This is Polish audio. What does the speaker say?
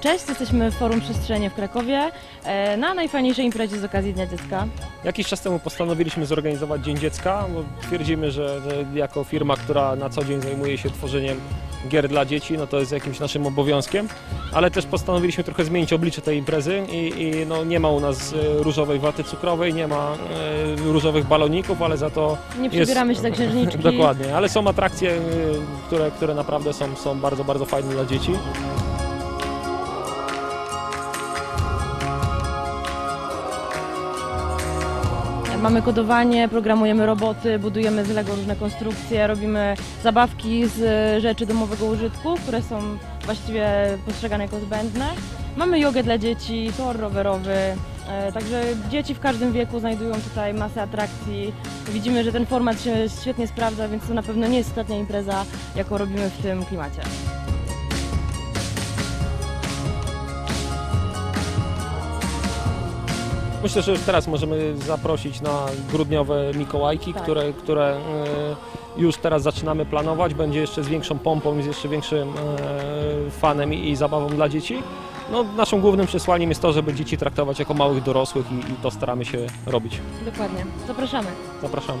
Cześć, jesteśmy w Forum Przestrzenie w Krakowie e, na najfajniejszej imprezie z okazji Dnia Dziecka. Jakiś czas temu postanowiliśmy zorganizować Dzień Dziecka. bo Twierdzimy, że, jako firma, która na co dzień zajmuje się tworzeniem gier dla dzieci, no to jest jakimś naszym obowiązkiem, ale też postanowiliśmy trochę zmienić oblicze tej imprezy i, i no nie ma u nas e, różowej waty cukrowej, nie ma e, różowych baloników, ale za to Nie jest... przebieramy się za księżniczki. Dokładnie, ale są atrakcje, które, które naprawdę są, są bardzo, bardzo fajne dla dzieci. Mamy kodowanie, programujemy roboty, budujemy z Lego różne konstrukcje, robimy zabawki z e, rzeczy domowego użytku, które są właściwie postrzegane jako zbędne. Mamy jogę dla dzieci, tor rowerowy, e, także dzieci w każdym wieku znajdują tutaj masę atrakcji. Widzimy, że ten format się świetnie sprawdza, więc to na pewno nie jest ostatnia impreza, jaką robimy w tym klimacie. Myślę, że już teraz możemy zaprosić na grudniowe Mikołajki, Tak. które, które e, już teraz zaczynamy planować. Będzie jeszcze z większą pompą z jeszcze większym e, fanem i, i zabawą dla dzieci. No, naszym głównym przesłaniem jest to, żeby dzieci traktować jako małych dorosłych i, i to staramy się robić. Dokładnie. Zapraszamy. Zapraszamy.